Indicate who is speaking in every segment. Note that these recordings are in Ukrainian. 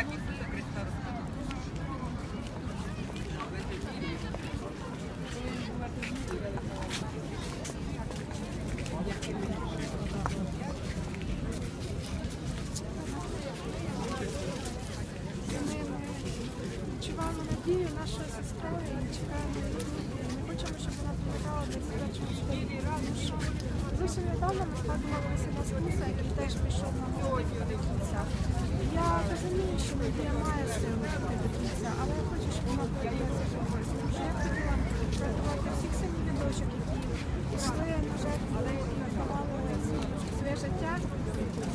Speaker 1: як. Відчуваємо надію нашої сестри і чекаємо. Ми хочемо, щоб вона приїхала до святочного школі. Тому що зовсім недавно ми згадували Василя Спуса, який теж пішов на Голгофу до кінця. Я розумію, що надія має сили йти до кінця, але я хочу, щоб вона повернулася. Тому що я хотіла врятувати всіх синів дочок, які пішли на жертву, які віддавали своє життя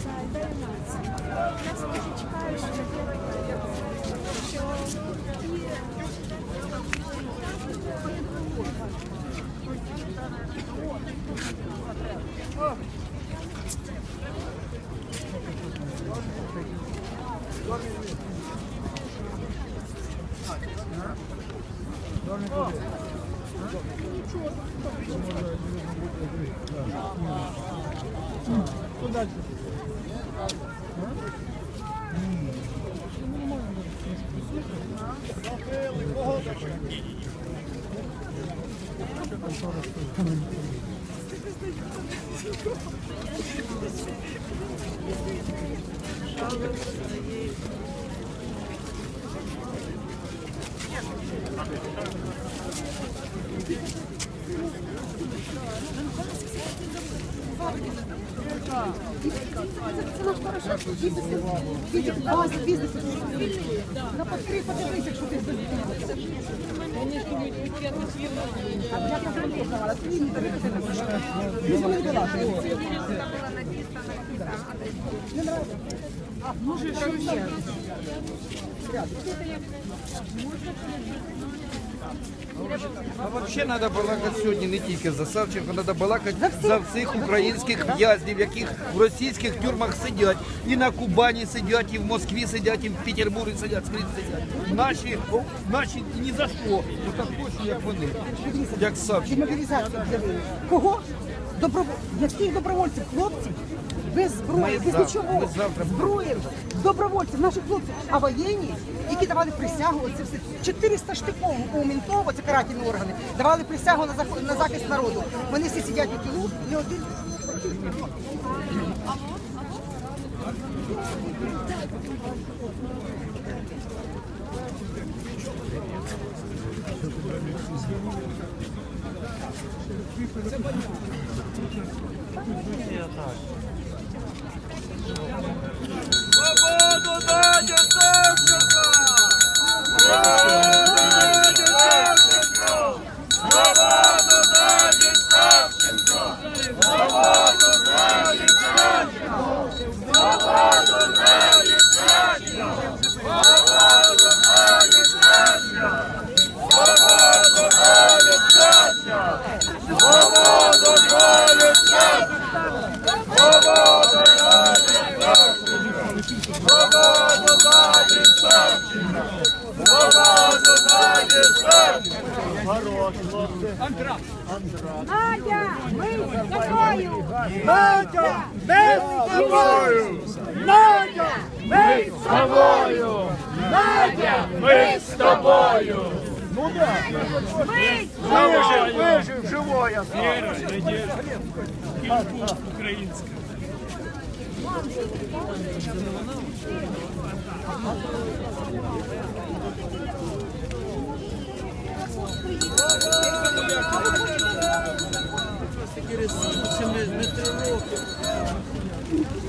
Speaker 1: за ідею нації. Я таки чекаю, що надія що Куда? Кого? База бізнесу. На папері подивись, якщо ти здобув. Я не була на ті
Speaker 2: А вообще надо балакати сьогодні не тільки за Савченко, треба балакати
Speaker 1: за всіх українських
Speaker 2: в'язнів, яких в російських тюрмах сидять. І на Кубані сидять, і в Москві сидять, і в Петербурзі сидять, скрізь сидять.
Speaker 1: Наші,
Speaker 2: о, наші ні за що. Ну так точно, як вони.
Speaker 1: Як Савченко. Демобілізацію взяли. Кого? Добро... Яких добровольців? Хлопців? Без зброї, без нічого. Зброї, добровольців, наших хлопців. А воєнні, які давали присягу, це все 400 штиков у Мінтово, це карательні органи, давали присягу на, зах- на захист народу. Вони всі сидять у тілу, ні один. Свободу дайте Савченко! Свободу Антракт. Надя, ми з тобою! Надя, ми з тобою! Надя, ми з тобою! Надя, ми з тобою! Ну да.
Speaker 2: Вижив, вижив, живо Віра, надіжда, кількість українська. Приїхали. Через 17 метрів років.